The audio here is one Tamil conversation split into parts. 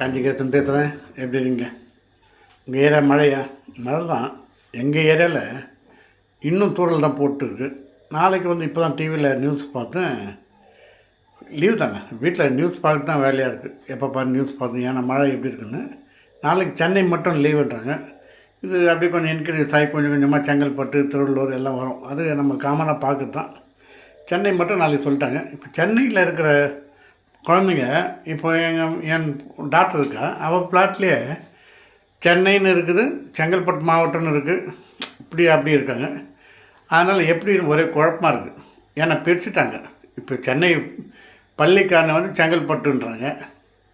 காஞ்சிகேசன் பேசுகிறேன். எப்படி இருக்கீங்க? உங்கள் ஏரியா மழையா? மழை தான் எங்கள் ஏரியாவில் இன்னும் தூரல் தான் போட்டுருக்கு. நாளைக்கு வந்து இப்போ தான் டிவியில் நியூஸ் பார்த்தேன். லீவ் தாங்க. வீட்டில் நியூஸ் பார்க்க தான் வேலையாக இருக்குது எப்போ பாரு நியூஸ் பார்த்தேன். ஏன்னா மழை எப்படி இருக்குன்னு. நாளைக்கு சென்னை மட்டும் லீவுன்றாங்க இது அப்படியே கொஞ்சம் இன்க்ரீஸ் ஆகி கொஞ்சம் கொஞ்சமாக செங்கல்பட்டு திருவள்ளூர் எல்லாம் வரும். அது நம்ம காமனாக பார்க்குறது தான் சென்னை மட்டும் நாளைக்கு சொல்லிட்டாங்க. இப்போ சென்னையில் இருக்கிற குழந்தைங்க இப்போ எங்கள் என் டாக்டர் இருக்கா அவள் பிளாட்லேயே சென்னைன்னு இருக்குது செங்கல்பட்டு மாவட்டம்னு இருக்குது இப்படி அப்படி இருக்காங்க. அதனால் எப்படி ஒரே குழப்பமாக இருக்குது ஏன்னா பிரிச்சுட்டாங்க. இப்போ சென்னை பள்ளிக்காரனை வந்து செங்கல்பட்டுன்றாங்க.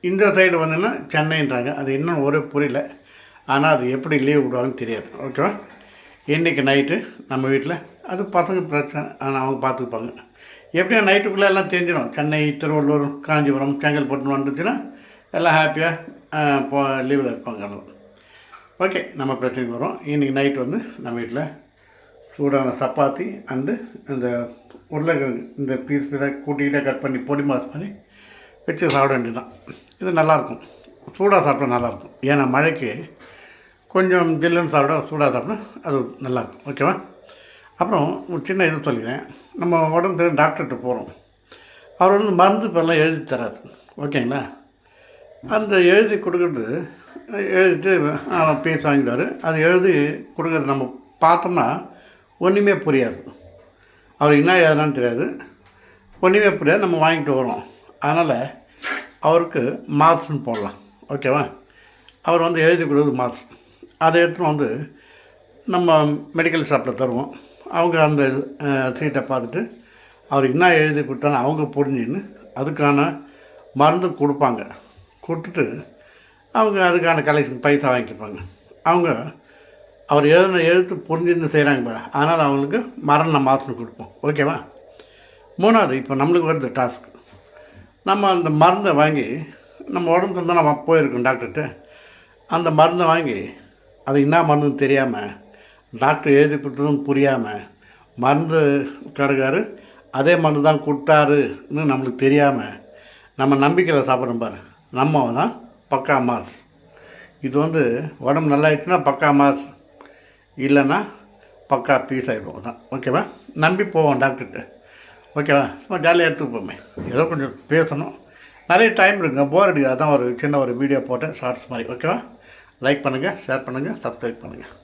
இந்த சைடு வந்துன்னா சென்னைன்றாங்க. அது இன்னும் ஒரே புரியல. ஆனால் அது எப்படி லீவ் விடுவாங்கன்னு தெரியாது. ஓகேவா இன்றைக்கி நைட்டு நம்ம வீட்டில் அது பசங்க பிரச்சனை ஆனால் அவங்க பார்த்துப்பாங்க. எப்படியும் நைட்டுக்குள்ளே எல்லாம் தெரிஞ்சிடும் சென்னை திருவள்ளூர் காஞ்சிபுரம் செங்கல்பட்டு வந்துச்சுன்னா எல்லாம் ஹாப்பியாக போ லீவில் இருப்பாங்க ஓகே நம்ம பிரச்சனைக்கு வரோம். இன்றைக்கி நைட் வந்து நம்ம வீட்டில் சூடான சப்பாத்தி அண்டு இந்த உருளைக்கிழங்கு இந்த பீஸ் பீஸாக கூட்டிக்கிட்டே கட் பண்ணி பொடி மாஸ் பண்ணி வச்சு சாப்பிட வேண்டியதுதான். இது நல்லாயிருக்கும். சூடாக சாப்பிட்டா நல்லாயிருக்கும். ஏன்னா மழைக்கு கொஞ்சம் ஜில்லுன்னு சாப்பிட சூடாக சாப்பிட்டா அது நல்லாயிருக்கும். ஓகேவா அப்புறம் ஒரு சின்ன இது சொல்லிக்கிறேன். நம்ம உடம்பு டாக்டர்கிட்ட போகிறோம் அவர் வந்து மருந்து இப்போல்லாம் எழுதி தராரு. ஓகேங்களா? அந்த எழுதி கொடுக்குறது எழுதிட்டு அவன் பேச வாங்கிடுவார். அது எழுதி கொடுக்குறது நம்ம பார்த்தோம்னா ஒன்றுமே புரியாது. அவர் என்ன எழுதுனான்னு தெரியாது. ஒன்றுமே புரியாது. நம்ம வாங்கிட்டு வரோம் அதனால் அவருக்கு மார்க்ஸ்னு போடலாம். ஓகேவா? அவர் வந்து எழுதி கொடுக்குறது மார்க்ஸ். அதை எடுத்துன்னு வந்து நம்ம மெடிக்கல் ஷாப்பில் தருவோம். அவங்க அந்த சீட்டை பார்த்துட்டு அவர் என்ன எழுதி கொடுத்தாலும் அவங்க புரிஞ்சுன்னு அதுக்கான மருந்து கொடுப்பாங்க. கொடுத்துட்டு அவங்க அதுக்கான கலெக்ஷன் பைசா வாங்கிப்பாங்க. அவங்க அவர் எழுதின எழுத்து புரிஞ்சுன்னு செய்கிறாங்க பாரு. அதனால் அவங்களுக்கு மரண மாதம் கொடுப்போம். ஓகேவா? மூணாவது இப்போ நம்மளுக்கு வருது டாஸ்க் நம்ம அந்த மருந்தை வாங்கி நம்ம உடம்பு தான் நம்ம போயிருக்கோம் டாக்டர்கிட்ட அந்த மருந்தை வாங்கி அது என்ன மருந்துன்னு தெரியாமல் டாக்டர் எழுதி கொடுத்ததும் புரியாமல் மருந்து கடைக்காரு அதே மருந்து தான் கொடுத்தாருன்னு நம்மளுக்கு தெரியாமல் நம்ம நம்பிக்கையில் சாப்பிட்றோம் பாரு. நம்ம தான் பக்கா மாஸ். இது வந்து உடம்பு நல்லாயிடுச்சுன்னா பக்கா மாஸ். இல்லைன்னா பக்கா பீஸ் ஆகிடுவோம் தான் ஓகேவா? நம்பி போவோம் டாக்டர்கிட்ட. ஓகேவா? சும்மா ஜாலியாக எடுத்துப்போமே ஏதோ கொஞ்சம் பேசணும். நிறைய டைம் இருக்குங்க. போர் அடிக்காது. அதான் ஒரு சின்ன ஒரு வீடியோ போட்டேன். ஷார்ட்ஸ் மாதிரி. ஓகேவா? லைக் பண்ணுங்கள் ஷேர் பண்ணுங்கள் சப்ஸ்கிரைப் பண்ணுங்கள்